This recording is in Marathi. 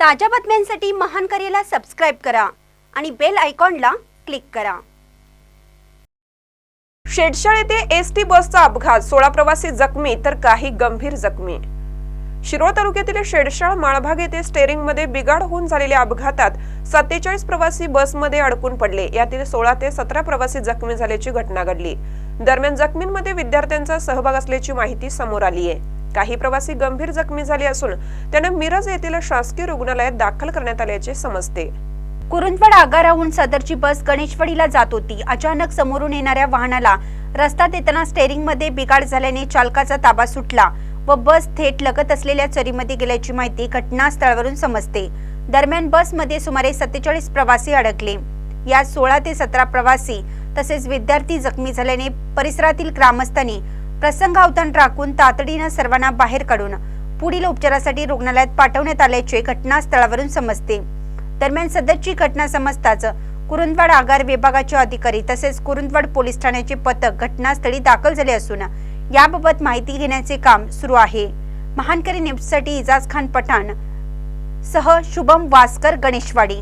ताज्या बातम्यांसाठी महान करेला सबस्क्राईब करा आणि बेल आयकॉनला क्लिक करा. शेडशाळ येथे एस टी बसचा अपघात. सोळा प्रवासी जखमी तर काही गंभीर जखमी. शिरोळ तालुक्यातील शेडशाळ माळभाग येथे स्टेअरिंगमध्ये बिघाड होऊन झालेल्या अपघातात सत्तेचाळीस प्रवासी बसमध्ये अडकून पडले. यातील सोळा ते सतरा प्रवासी जखमी झाल्याची घटना घडली. दरम्यान जखमींमध्ये विद्यार्थ्यांचा सहभाग असल्याची माहिती समोर आली आहे काही प्रवासी गंभीर जखमी झाले असून त्यांना मिरज येथील शासकीय रुग्णालयात दाखल करण्यात आल्याचे समजते. कुरुंदवाड आगाराहून सदरची बस गणेशवाडीला जात होती. अचानक समोरून येणाऱ्या वाहनाला रस्त्यात येताना स्टेअरिंगमध्ये बिघाड झाल्याने चालकाचा ताबा सुटला व बस थेट लगत असलेल्या चरीमध्ये गेल्याची माहिती घटनास्थळावरून समजते. दरम्यान बसमध्ये सुमारे सत्तेचाळीस प्रवासी अडकले. यात सोळा ते सतरा प्रवासी तसेच विद्यार्थी जखमी झाल्याने परिसरातील ग्रामस्थांनी प्रसंग अवधान राखून तातडीनं सर्वांना बाहेर काढून पुढील उपचारासाठी रुग्णालयात पाठवण्यात आल्याचे घटनास्थळावरून समजते. दरम्यान सदरची घटना समजताच कुरुंदवाड आगार विभागाचे अधिकारी तसेच कुरुंदवाड पोलीस ठाण्याचे पथक घटनास्थळी दाखल झाले असून याबाबत माहिती घेण्याचे काम सुरू आहे. महानकरी न्यूजसाठी इजाज खान पठाण सह शुभम वासकर गणेशवाडी.